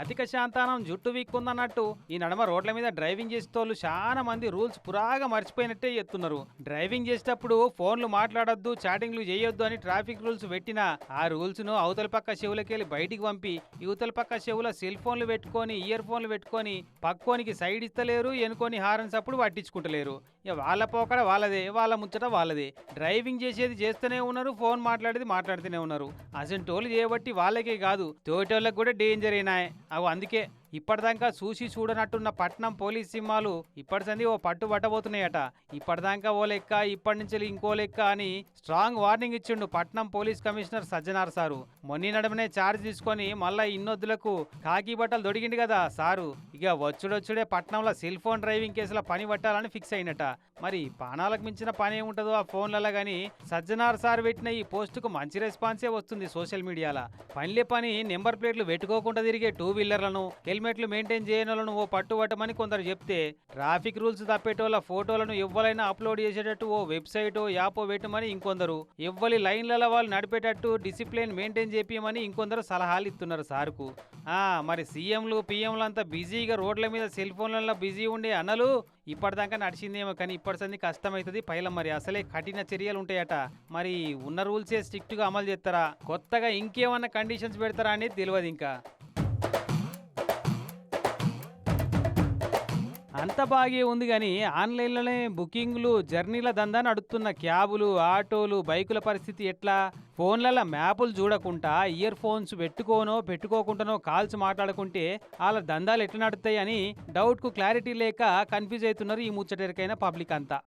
అధిక శాంతానం జుట్టు వీక్కుందన్నట్టు ఈ నడమ రోడ్ల మీద డ్రైవింగ్ చేసేటోళ్ళు చాలా మంది రూల్స్ పురాగా మర్చిపోయినట్టే చెప్తున్నారు డ్రైవింగ్ చేసేటప్పుడు ఫోన్లు మాట్లాడొద్దు చాటింగ్లు చేయొద్దు అని ట్రాఫిక్ రూల్స్ పెట్టినా ఆ రూల్స్ను అవతల పక్క చెవులకెళ్ళి బయటికి పంపి యువతల పక్క చెవుల సెల్ ఫోన్లు పెట్టుకొని ఇయర్ ఫోన్లు పెట్టుకొని పక్కోనికి సైడ్ ఇస్తలేరు ఎనుకొని హారన్స్ అప్పుడు పట్టించుకుంటలేరు. ఇక వాళ్ళ పోకడ వాళ్ళదే వాళ్ళ ముచ్చట వాళ్ళదే. డ్రైవింగ్ చేసేది చేస్తూనే ఉన్నారు ఫోన్ మాట్లాడేది మాట్లాడుతూనే ఉన్నారు. అసంటోళ్ళు చేయబట్టి వాళ్ళకే కాదు తోటోళ్ళకి కూడా డేంజర్ అయినాయి అవి అందుకే ఇప్పటిదాకా చూసి చూడనట్టున్న పట్నం పోలీస్ సినిమాలు ఇప్పటి సంది ఓ పట్టు పట్టబోతున్నాయట. ఇప్పటిదాకా ఓ లెక్క ఇప్పటి నుంచి ఇంకో లెక్క అని స్ట్రాంగ్ వార్నింగ్ ఇచ్చిండు పట్నం పోలీస్ కమిషనర్ సజ్జనార్ సారు. మొన్న నడమనే ఛార్జ్ తీసుకొని మళ్ళా ఇన్నొద్దులకు కాకి బట్టలు దొడిగిండు కదా సారు. ఇక వచ్చుడొచ్చుడే పట్నంలో సెల్ ఫోన్ డ్రైవింగ్ కేసుల పని పట్టాలని ఫిక్స్ అయినట. మరి పానాలకు మించిన పని ఏముంటుందో ఆ ఫోన్లలో కానీ సజ్జనార్ సార్ పెట్టిన ఈ పోస్టుకు మంచి రెస్పాన్సే వస్తుంది సోషల్ మీడియాలో. పనిలే పని నెంబర్ ప్లేట్లు పెట్టుకోకుండా తిరిగే టూ వీలర్లను హెల్మెట్లు మెయింటైన్ చేయని ఓ పట్టుబట్టమని కొందరు చెప్తే ట్రాఫిక్ రూల్స్ తప్పేటోళ్ళ ఫోటోలను ఎవ్వరైనా అప్లోడ్ చేసేటట్టు ఓ వెబ్సైట్ యాపో పెట్టమని ఇంకొందరు ఎవ్వరి లైన్లలో వాళ్ళు నడిపేటట్టు డిసిప్లిన్ మెయింటైన్ చేపియమని ఇంకొందరు సలహాలు ఇస్తున్నారు సార్కు. ఆ మరి సీఎంలు పిఎంలు అంతా బిజీగా రోడ్ల మీద సెల్ ఫోన్లలో బిజీ ఉండే అన్నలు ఇప్పటిదాకా నడిచిందేమో కానీ ఇప్పటి సంది కష్టమవుతుంది పైలం మరి. అసలే కఠిన చర్యలు ఉంటాయట మరి ఉన్న రూల్సే స్ట్రిక్ట్గా అమలు చేస్తారా కొత్తగా ఇంకేమన్నా కండిషన్స్ పెడతారా అనేది తెలియదు ఇంకా అంత బాగే ఉంది కానీ ఆన్లైన్లోనే బుకింగ్లు జర్నీల దందా నడుస్తున్న క్యాబులు ఆటోలు బైకుల పరిస్థితి ఎట్లా? ఫోన్లలో మ్యాపులు చూడకుండా ఇయర్ ఫోన్స్ పెట్టుకోనో పెట్టుకోకుండానో కాల్స్ మాట్లాడుకుంటే వాళ్ళ దందాలు ఎట్లా నడుతాయని డౌట్కు క్లారిటీ లేక కన్ఫ్యూజ్ అవుతున్నారు ఈ ముచ్చటరికైన పబ్లిక్ అంతా.